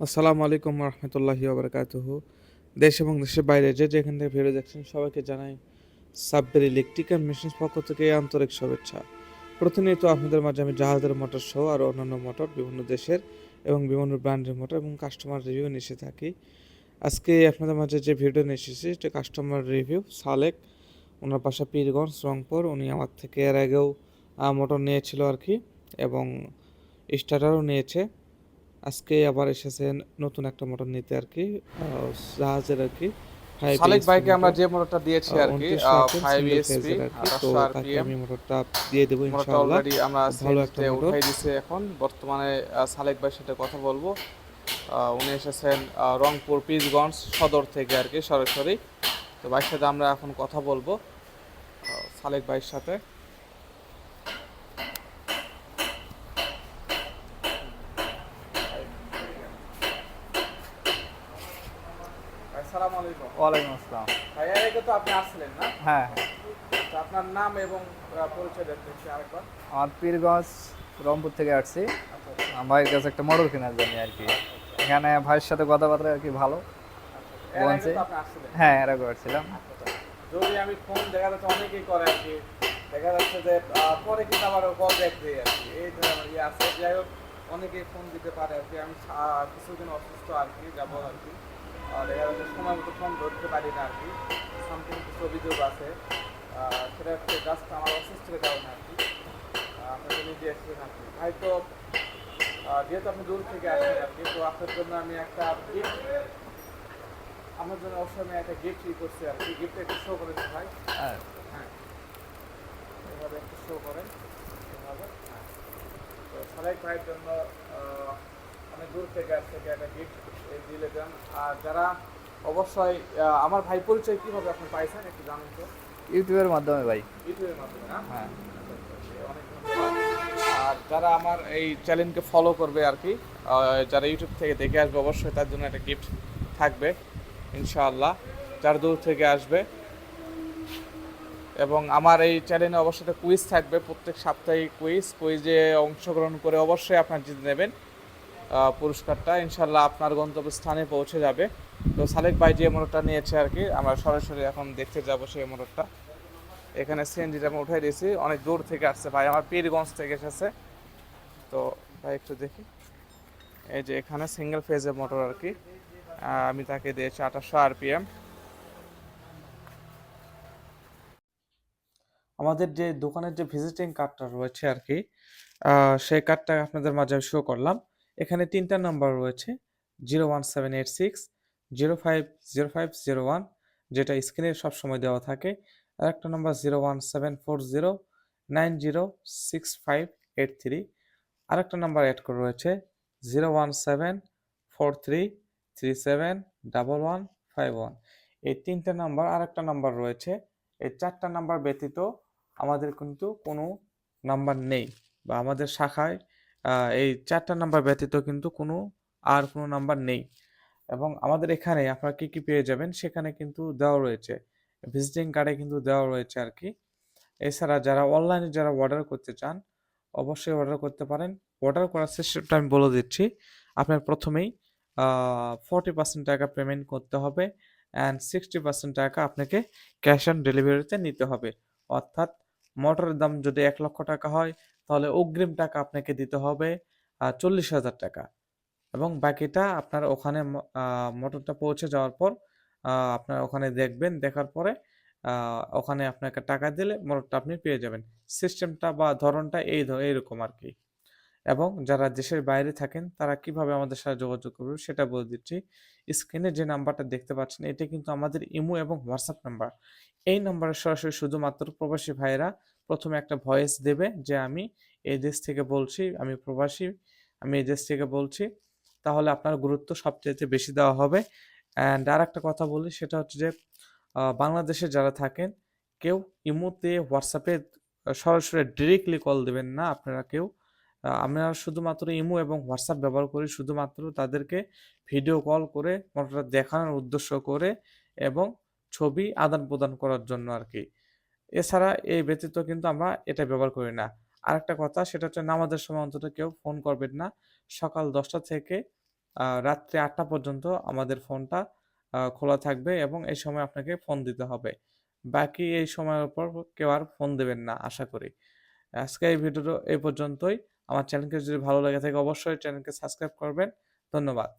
আসসালামু আলাইকুম রহমতুল্লাহি ওবরাকাতুহ। দেশ এবং দেশের বাইরে যে যেখান থেকে ভিডিও দেখছেন সবাইকে জানাই সাব্বের ইলেকট্রিক্যাল মেশিনস পক্ষ থেকে আন্তরিক শুভেচ্ছা। প্রতিনিয়ত আপনাদের মাঝে আমি জাহাজের মোটর সহ আর অন্যান্য মোটর বিভিন্ন দেশের এবং বিভিন্ন ব্র্যান্ডের মোটর এবং কাস্টমার রিভিউ নিয়ে থাকি। আজকে আপনাদের মাঝে যে ভিডিও নিয়ে এসেছি সেটা কাস্টমার রিভিউ, সালেক, ওনার বাসা পীরগঞ্জ, রংপুর। উনি আমার থেকে এর আগেও মোটর নিয়েছিল আর কি এবং স্টার্টারও নিয়েছে। আজকে আবার এসেছেন নতুন একটা মোটর নিতে আর কি জাহাজের আর কি সালেক ভাইকে আমরা যে মোটরটা দিয়েছি আর কি 29 রাখেন, এসপি। তো তাকে আমি মোটরটা দিয়ে দেবো ইনশাআল্লাহ। অলরেডি আমরা ভালো একটা। উঠাই দিছি এখন। বর্তমানে সালেক ভাইয়ের সাথে কথা বলব। আহ, উনি এসেছেন আহ, রংপুর পিসগঞ্জ সদর থেকে আর কি সরাসরি। তো ভাইয়ের সাথে আমরা এখন কথা বলব সালেক ভাইয়ের সাথে আসসালামু আলাইকুম। ওয়ালাইকুম আসসালাম। ভাইয়া আগে তো আপনি আসছিলেন না? হ্যাঁ আপনার নাম এবং পরিচয় দেখতে আরেকবার। আমার পীরগঞ্জ রংপুর থেকে আসছি। ভাইয়ের কাছে একটা মোটর কেনার জন্য আর কি। এখানে ভাইয়ের সাথে কথাবার্তা আর কি ভালো। এর আগে বলছে। তো আপনি আসছিলেন। হ্যাঁ যদি আমি ফোন দেখা যাচ্ছে অনেকেই করে আর কি। দেখা যাচ্ছে যে পরে কিন্তু আবার কল ব্যাক দেয় আর কি। এই ধরনের ইয়ে আছে। যাই হোক অনেকেই ফোন দিতে পারে আর কি। আমি কিছুদিন অসুস্থ আর কি যাব আর কি। দেখা যাচ্ছে সময় মতো ফোন ধরতে পারি না আর কি। সামথিং কিছু অভিযোগ আছে। সেটা হচ্ছে জাস্ট আমার অসুস্থের কারণে আর কি। আপনাকে নিজে এসেছেন আর কি ভাই তো যেহেতু আপনি দূর থেকে আসেন আর কি তো আপনার জন্য আমি একটা গিফট আমার জন্য অবশ্যই আমি একটা গিফট ই করছি আর কি। গিফট একটু শো করে ভাই। হ্যাঁ। হ্যাঁ। এভাবে একটু শো করেন। এভাবে হ্যাঁ। তো সালেক ভাইয়ের জন্য দূর থেকে থেকে একটা গিফট দিলে দেন। আর যারা অবশ্যই আমার ভাই পরিচয় কীভাবে আপনি পাইছেন একটু জানুন তো? ইউটিউবের মাধ্যমে ভাই। ইউটিউবের মাধ্যমে হ্যাঁ? ধন্যবাদ। আর যারা আমার এই চ্যানেলকে ফলো করবে আর কি যারা ইউটিউব থেকে দেখে আসবে অবশ্যই তার জন্য একটা গিফট থাকবে ইনশাআল্লাহ। যারা দূর থেকে আসবে এবং আমার এই চ্যানেলে অবশ্যই একটা কুইজ থাকবে। প্রত্যেক সাপ্তাহিক কুইজ কুইজে অংশগ্রহণ করে অবশ্যই আপনার জিতে নেবেন। পুরস্কারটা ইনশাল্লাহ আপনার গন্তব্যস্থানে পৌঁছে যাবে। তো সালেক ভাই যে মোটরটা নিয়েছে আর কি, আমরা সরাসরি এখন দেখতে যাব সেই মোটরটা এখানে সিএনজিটা আমি উঠাই দিয়েছি, অনেক দূর থেকে আসছে ভাই, আমার পীরগঞ্জ থেকে এসেছে। তো ভাই একটু দেখি। এই যে এখানে সিঙ্গেল ফেজের মোটর আর কি আমি তাকে দিয়েছি আঠাশশো আরপিএম। আমাদের যে দোকানের যে ভিজিটিং কার্ডটা রয়েছে আর কি সেই কার্ডটা আপনাদের মাঝে শো করলাম। এখানে তিনটা নাম্বার রয়েছে zero one seven eight six zero five zero five zero one যেটা স্ক্রিনে সবসময় দেওয়া থাকে। আর একটা number zero one seven four zero nine zero six five eight three আরেকটা নাম্বার অ্যাড করে রয়েছে zero one seven four three three seven double one five one এই তিনটা নাম্বার আর একটা নাম্বার রয়েছে। এই চারটা নাম্বার ব্যতীত আমাদের কিন্তু কোনো নাম্বার নেই, বা আমাদের শাখায় এই চারটা নাম্বার ব্যতীত কিন্তু কোনো আর কোনো নাম্বার নেই। এবং আমাদের এখানে আপনারা কি কি পেয়ে যাবেন সেখানে কিন্তু দেওয়া রয়েছে। ভিজিটিং কার্ডে কিন্তু দেওয়া রয়েছে আর কি এছাড়া যারা অনলাইনে যারা অর্ডার করতে চান, অবশ্যই অর্ডার করতে পারেন। অর্ডার করার সিস্টেমটা আমি বলে দিচ্ছি। আপনার প্রথমেই ফর্টি পার্সেন্ট টাকা পেমেন্ট করতে হবে অ্যান্ড সিক্সটি পার্সেন্ট টাকা আপনাকে ক্যাশ অন ডেলিভারিতে নিতে হবে। অর্থাৎ মোটরের দাম যদি এক লক্ষ টাকা হয় তাহলে অগ্রিম টাকা আপনাকে দিতে হবে চল্লিশ হাজার টাকা। এবং বাকিটা আপনার ওখানে মোটরটা পৌঁছে যাওয়ার পর আপনার ওখানে দেখবেন, দেখার পরে ওখানে আপনাকে টাকা দিলে মোটরটা আপনি পেয়ে যাবেন। সিস্টেমটা বা ধরনটা এই এইরকম আর কি এবং যারা দেশের বাইরে থাকেন, তারা কীভাবে আমাদের সাথে যোগাযোগ করবে সেটা বলে দিচ্ছি। স্ক্রিনে যে নাম্বারটা দেখতে পাচ্ছেন, এটা কিন্তু আমাদের ইমো এবং হোয়াটসঅ্যাপ নাম্বার। এই নাম্বারে সরাসরি শুধুমাত্র প্রবাসী ভাইয়েরা প্রথমে একটা ভয়েস দেবে যে আমি এই দেশ থেকে বলছি, আমি প্রবাসী, আমি এই দেশ থেকে বলছি। তাহলে আপনার গুরুত্ব সবচেয়ে বেশি দেওয়া হবে। অ্যান্ড আর একটা কথা বলি, সেটা হচ্ছে যে বাংলাদেশে যারা থাকেন, কেউ ইমোতে, হোয়াটসঅ্যাপে সরাসরি ডিরেক্টলি কল দেবেন না। আপনারা কেউ আমরা শুধুমাত্র ইমো এবং হোয়াটসঅ্যাপ ব্যবহার করি, শুধুমাত্র তাদেরকে ভিডিও কল করে মোটরটা দেখানোর উদ্দেশ্য করে এবং ছবি আদান প্রদান করার জন্য আর কি এছাড়া এই ব্যতীত কিন্তু আমরা এটা ব্যবহার করি না। আরেকটা কথা, সেটা হচ্ছে নামাজের সময় অন্তত কেউ ফোন করবেন না। সকাল দশটা থেকে রাত্রি আটটা পর্যন্ত আমাদের ফোনটা খোলা থাকবে এবং এই সময় আপনাকে ফোন দিতে হবে। বাকি এই সময়ের উপর কেউ আর ফোন দেবেন না, আশা করি। আজকে এই ভিডিওটা এই পর্যন্তই। আমার চ্যানেলকে যদি ভালো লেগে থাকে, অবশ্যই চ্যানেলকে সাবস্ক্রাইব করবেন। ধন্যবাদ।